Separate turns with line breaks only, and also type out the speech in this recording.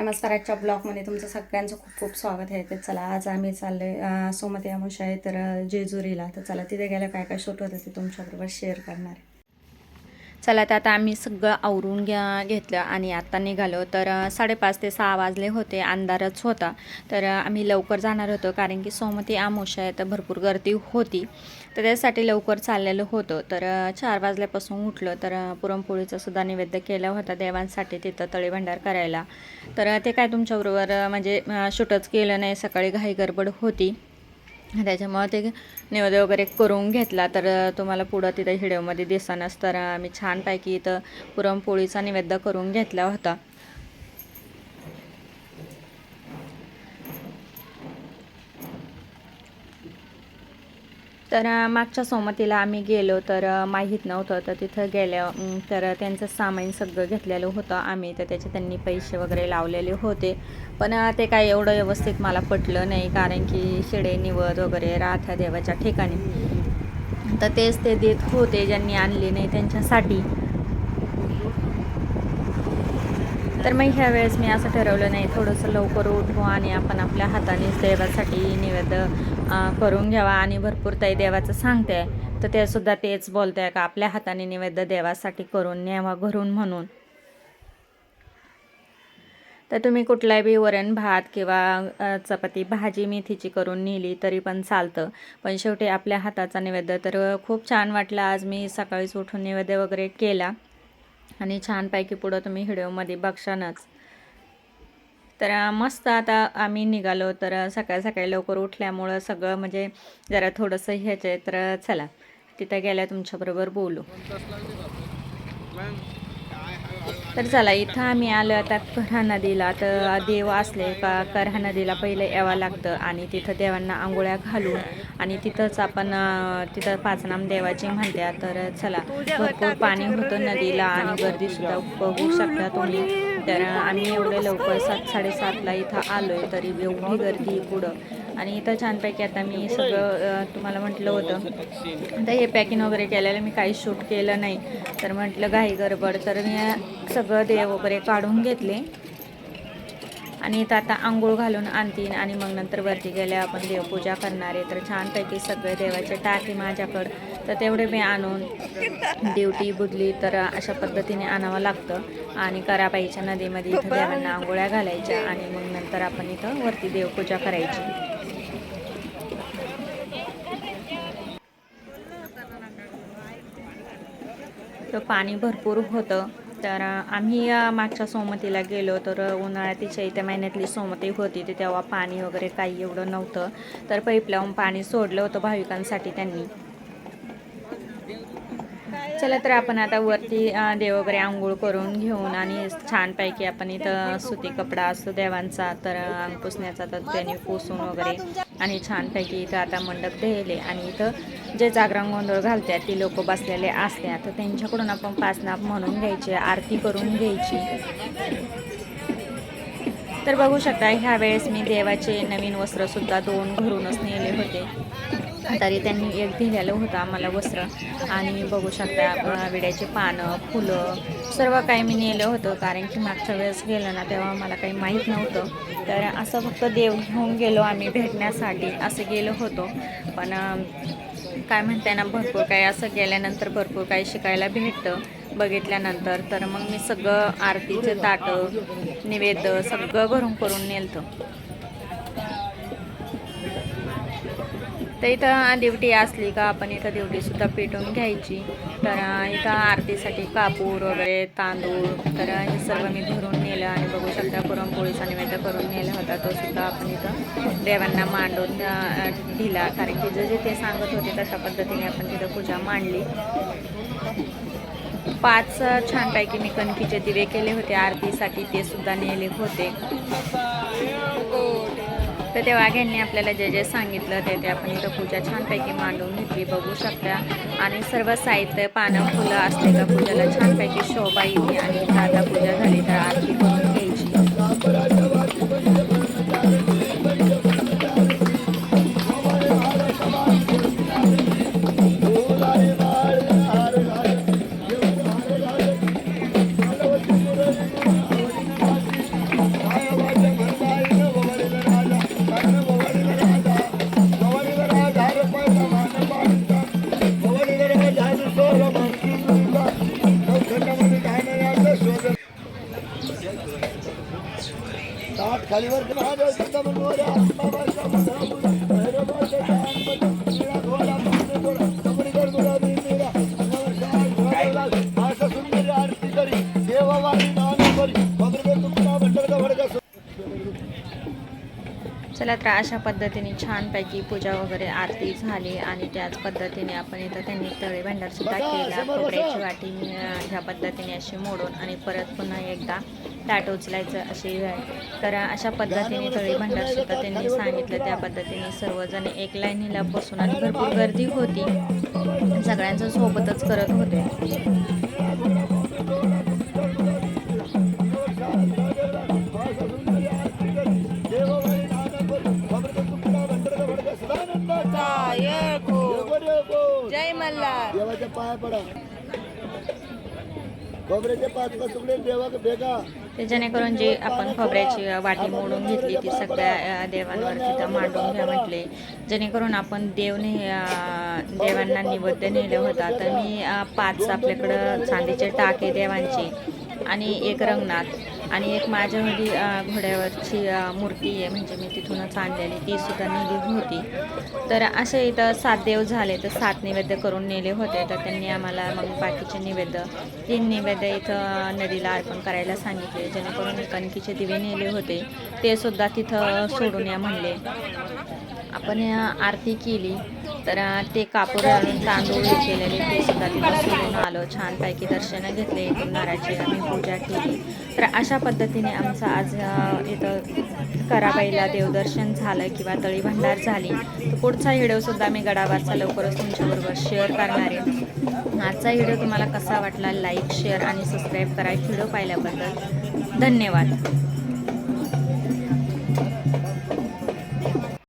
नमस्कार आजच्या ब्लॉगमध्ये तुमचं सगळ्यांचं खूप खूप स्वागत आहे. तर चला आज आम्ही चालले सोमती अमुष आहे तर जेजुरीला. तर चला तिथे गेलं काय काय शूट होतं ते तुमच्याबरोबर शेअर करणार. आहे चला तर आता आम्ही सगळं आवरून घ्या घेतलं आणि आत्ता निघालो. तर साडेपाच ते सहा वाजले होते अंधारच होता. तर आम्ही लवकर जाणार होतो कारण की सोमती आमोशा आहे तर भरपूर गर्दी होती. तर त्यासाठी लवकर चाललेलं होतं. तर चार वाजल्यापासून उठलं. तर पुरणपोळीचा सुद्धा नैवेद्य केला होता देवांसाठी तिथं तळीभंडार करायला. तर ते काय तुमच्याबरोबर म्हणजे शूटच केलं नाही सकाळी घाई गडबड होती. त्याच्यामुळं ते नैवेद्य वगैरे करून घेतला. तर तुम्हाला पुढं तिथं व्हिडिओमध्ये दिसतानाच तर आम्ही छानपैकी इथं पुरणपोळीचा नैवेद्य करून घेतला होता. तर मागच्या सोमतीला आम्ही गेलो तर माहीत नव्हतं. तर तिथं गेल्या तर त्यांचं सामान सगळं घेतलेलं होतं आम्ही. तर त्याचे त्यांनी पैसे वगैरे लावलेले होते. पण ते काय एवढं व्यवस्थित मला पटलं नाही कारण की शिडे निवद वगैरे राहत्या देवाच्या ठिकाणी. तर तेच ते देत होते ज्यांनी आणले नाही त्यांच्यासाठी. तर मग ह्या वेळेस मी असं ठरवलं नाही थोडंसं लवकर उठू आणि आपण आपल्या हातानेच देवासाठी निवेद करून घ्यावा आणि भरपूर ताई देवाचं सांगते. तर ते सुद्धा तेच बोलते का आपल्या हाताने निवेद्य देवासाठी करून न्यावा घरून म्हणून. तर तुम्ही कुठलाही बी वरण भात किंवा चपाती भाजी मेथीची करून नेली तरी पण चालतं. पण शेवटी आपल्या हाताचा नैवेद्य तर खूप छान वाटला. आज मी सकाळीच उठून नैवेद्य वगैरे केला. आणि छानपैकी पुढं तुम्ही व्हिडिओमध्ये बघशानच. तर मस्त आता आम्ही निघालो. तर सकाळी सकाळी लवकर उठल्यामुळं सगळं म्हणजे जरा थोडंसं ह्याचं आहे तर चला. तिथं गेल्या तुमच्याबरोबर बोलू. तर चला इथं आम्ही आलो आता करहा नदीला. तर देव असले का करहा नदीला पहिले यावं लागतं आणि तिथं देवांना आंघोळ्या घालून आणि तिथंच आपण तिथं पाचनाम देवाची म्हणत्या. तर चला भरपूर पाणी होतं नदीला आणि गर्दीसुद्धा बघू शकता तुम्ही. तर आम्ही एवढे लवकर सात साडेसातला इथं आलो आहे तरी एवढी गर्दी पुढं. आणि इथं छानपैकी आता मी सगळं तुम्हाला म्हटलं होतं. तर हे पॅकिंग वगैरे केलेलं मी काही शूट केलं नाही. तर म्हटलं घाई गडबड तर मी सगळं देव वगैरे काढून घेतले. आणि इथं आता आंघोळ घालून आणतीन आणि मग नंतर वरती गेल्या आपण देवपूजा करणार आहे. तर छानपैकी सगळे देवाचे टाकी माझ्याकडं. तर तेवढे मी आणून ड्युटी बुदली तर अशा पद्धतीने आणावं लागतं. आणि करापाईच्या नदीमध्ये इथं देवांना आंघोळ्या घालायच्या आणि मग नंतर आपण इथं वरती देवपूजा करायची. तर पाणी भरपूर होतं. तर आम्ही मागच्या सोमतीला गेलो तर उन्हाळ्यात चैत्या महिन्यातली सोमती होती. ते तेव्हा पाणी वगैरे काही एवढं नव्हतं. तर पाईप लावून पाणी सोडलं होतं भाविकांसाठी त्यांनी. चला तर आपण आता वरती देव वगैरे आंघोळ करून घेऊन आणि छानपैकी आपण इथं सुती कपडा असतो देवांचा तर अंग पुसण्याचा तर त्याने पुसून वगैरे आणि छानपैकी इथं आता मंडप द्यायले आणि इथं जे जागरण गोंधळ घालतात ती लोक बसलेले असतात. तर त्यांच्याकडून आपण पाचनाप म्हणून घ्यायची आरती करून घ्यायची. तर बघू शकता ह्या वेळेस मी देवाचे नवीन वस्त्रसुद्धा दोन घरूनच नेले होते. तरी त्यांनी एक दिलेलं होतं आम्हाला वस्त्र. आणि बघू शकता विड्याचे पानं फुलं सर्व काही मी नेलं होतं. कारण की मागच्या वेळेस गेलं ना तेव्हा मला काही माहीत नव्हतं. तर असं फक्त देव घेऊन गेलो आम्ही भेटण्यासाठी असं गेलो होतो. पण काय म्हणते ना भरपूर काही असं गेल्यानंतर भरपूर काही शिकायला भेटतं. बघितल्यानंतर तर मग मी सगळं आरतीचे ताटं निवेद सगळं भरून करून नेलतं. तर इथं दिवटी असली का आपण इथं दिवटीसुद्धा पेटवून घ्यायची. तर इथं आरतीसाठी कापूर वगैरे तांदूळ तर हे सर्व मी भरून नेलं आणि बघू शकता पुरणपोळीचा निवेद्य करून नेला होता तो सुद्धा आपण इथं देवांना मांडून दिला. कारण की जे जे ते सांगत होते तशा पद्धतीने आपण तिथं पूजा मांडली. पाच छानपैकी मी कणकीचे दिवे केले होते आरतीसाठी ते सुद्धा नेले होते. तर त्या वाघ्यांनी आपल्याला जे जे सांगितलं ते ते आपण इथं पूजा छानपैकी मांडून घेतली. बघू शकता. आणि सर्व साहित्य पानं फुलं असले का पूजाला छानपैकी शोभा येते आणि आता पूजा झाली तर आरती करून घ्यायची.
हात खालीवर कर. महादेव चिंतामण मोरया. अंबाबाईचा मुलगा मुलगा. भैरवाचा गणपती. निळा घोडा, पांढरा घोडा. कमळीकर गुलाबी निळा. अंगावर शाल, डोळ्यावर लाल. असं सुंदर आरती करी देवावाणी नाना करी
चला तर अशा पद्धतीने छानपैकी पूजा वगैरे आरती झाली आणि त्याच पद्धतीने आपण इथं त्यांनी तळे भांडार सुद्धा केला. खोबऱ्याची वाटी ह्या पद्धतीने अशी मोडून आणि परत पुन्हा एकदा ताट उचलायचं अशी आहे तर अशा पद्धतीने तळी भांडार सुद्धा त्यांनी सांगितलं. त्या पद्धतीने सर्वजण एक लाईनीला बसून आणि भरपूर गर्दी होती. सगळ्यांचं सोबतच करत होते.
पाया पडा खोबऱ्याचे पाच पाच तुकडे देवा
ते जेणेकरून जी आपण खोबऱ्याची वाटी मोडून घेतली ती सगळ्या देवांवर तिथं मांडून घ्या म्हटले. जेणेकरून आपण देवने ने देवांना निवेद्य नेलं होता तर मी पाच आपल्याकडं चांदीचे टाके देवांचे आणि एक रंगनाथ. आणि एक माझ्यामध्ये अ, घोड्यावरची मूर्ती आहे. म्हणजे मी तिथूनच आणलेली. ती सुद्धा नेली होती. तर असे इथं सात देव झाले. तर सात नैवेद्य करून नेले होते. तर त्यांनी आम्हाला मग बाकीचे नैवेद्य तीन नैवेद्य इथं नदीला अर्पण करायला सांगितले. जेणेकरून कणकीचे दिवे नेले होते. ते सुद्धा तिथं सोडून या म्हणले. आपण आरती केली. तर ते कापूर आणून तांदूळ केलेले ते सुद्धा तिथं सोडून आलो. छानपैकी दर्शनं घेतले इथून नाराची आम्ही पूजा केली. तर अशा पद्धतीने आमचं आज इथं कराबाईला देवदर्शन झालं किंवा तळी भंडार झाली तर पुढचा व्हिडिओसुद्धा मी गडावरचा लवकरच तुमच्याबरोबर शेअर करणार आहे. आजचा व्हिडिओ तुम्हाला कसा वाटला लाईक शेअर आणि सबस्क्राईब करा. व्हिडिओ पाहिल्याबद्दल धन्यवाद.